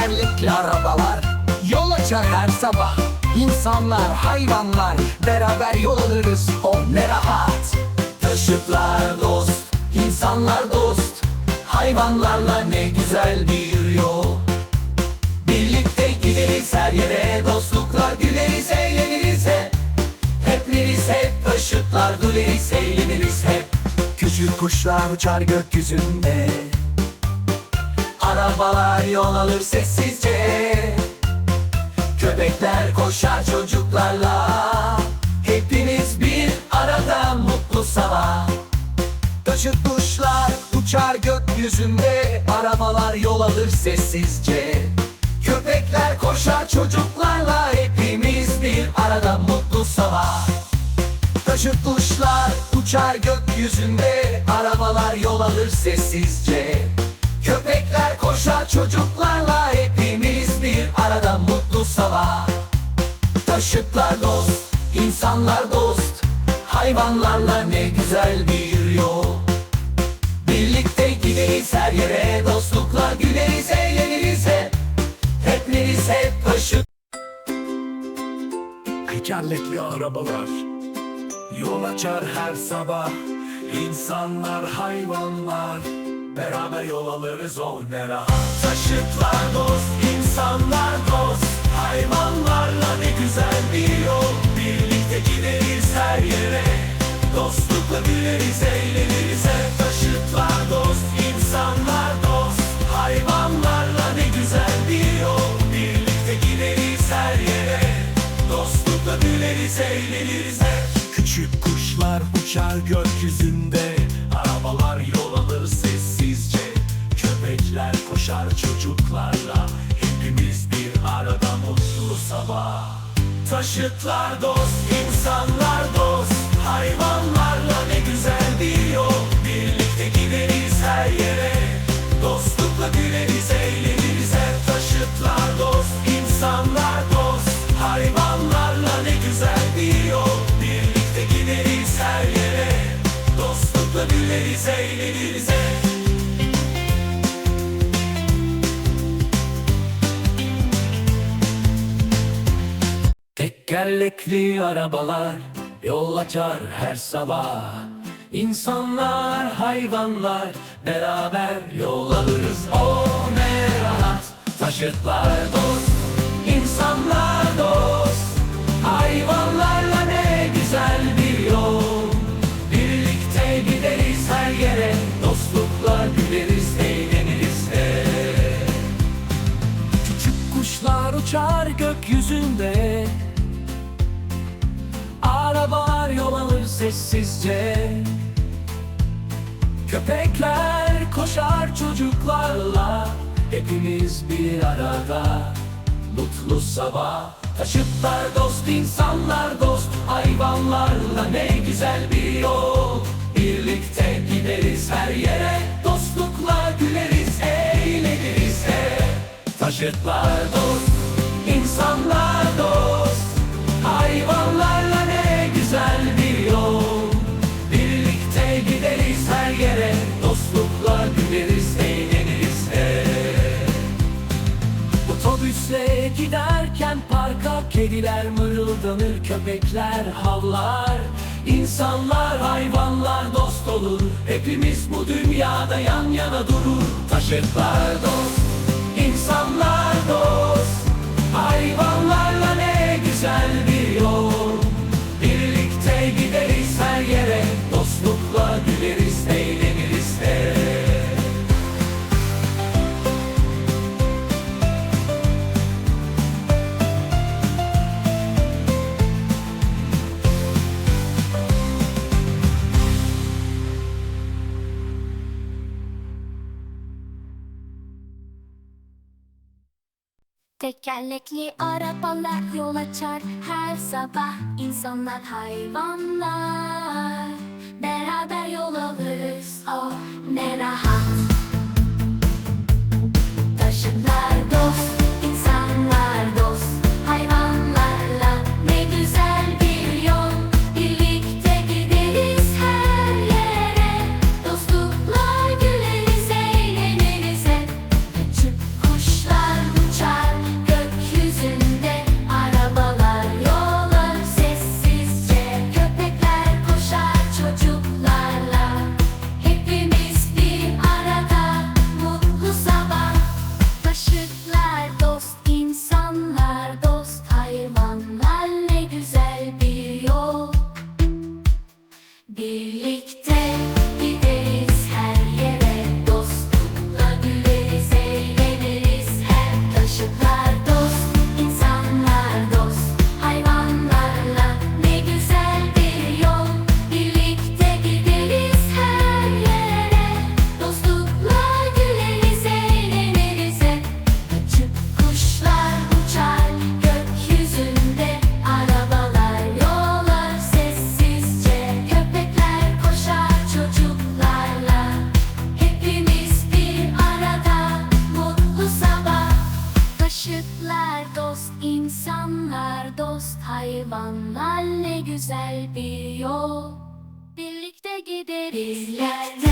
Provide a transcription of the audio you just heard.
Tekerlekli arabalar Yol açar her sabah. İnsanlar, hayvanlar Beraber yol alırız. O ne rahat. Taşıtlar dost insanlar dost. Hayvanlarla ne güzel bir yol. Birlikte gideriz her yere Dostlukla güleriz eğleniriz hep. Hepimiz hep taşıtlar güleriz eğleniriz hep. Küçük kuşlar uçar gökyüzünde Arabalar yol alır sessizce. Köpekler koşar çocuklarla. Hepimiz bir arada mutlu sabah. Taşıt kuşlar uçar gökyüzünde. Arabalar yol alır sessizce. Köpekler koşar çocuklarla. Hepimiz bir arada mutlu sabah. Taşıt kuşlar uçar gökyüzünde. Arabalar yol alır sessizce çocuklarla Hepimiz bir arada mutlu sabah. Taşıtlar dost, insanlar dost Hayvanlarla ne güzel bir yol. Birlikte gideriz her yere Dostlukla güleriz eğleniriz hep. Hepimiz hep taşıt Tekerlekli arabalar. Yol açar her sabah. İnsanlar, hayvanlar Beraber yol alırız o ne rahat Taşıtlar dost, insanlar dost. Hayvanlarla ne güzel bir yol. Birlikte gideriz her yere. Dostlukla güleriz, eğleniriz. Hep Taşıtlar dost, insanlar dost. Hayvanlarla ne güzel bir yol. Birlikte gideriz her yere. Dostlukla güleriz eğleniriz. Hep Küçük kuşlar uçar gökyüzünde Koşar çocuklarla. Hepimiz bir arada mutlu sabah. Taşıtlar dost, insanlar dost. Hayvanlarla ne güzel bir yol Birlikte gideriz her yere. Dostlukla güleriz, eğleniriz hep. Taşıtlar dost, insanlar dost. Hayvanlarla ne güzel bir yol Birlikte gideriz her yere. Dostlukla güleriz, eğleniriz hep Tekerlekli arabalar yol açar her sabah. İnsanlar, hayvanlar beraber yol alırız. O ne rahat taşıtlar dost. İnsanlar dost. Hayvanlarla ne güzel bir yol. Birlikte gideriz her yere Dostlukla güleriz, eğleniriz. Hep Küçük kuşlar uçar gökyüzünde sessizce. Köpekler koşar çocuklarla Hepimiz bir arada. Mutlu sabah Taşıtlar dost, insanlar dost Hayvanlarla ne güzel bir yol. Birlikte gideriz her yere Dostlukla güleriz, eğleniriz. Hep Taşıtlar dost, insanlar Kediler mırıldanır, köpekler havlar. İnsanlar, hayvanlar dost olur. Hepimiz bu dünyada yan yana durur. Taşıtlar dost, insanlar dost. Hayvanlarla Tekerlekli arabalar yol açar. Her sabah insanlar hayvanlar Beraber yol alırız yol Birlikte gideriz. ileride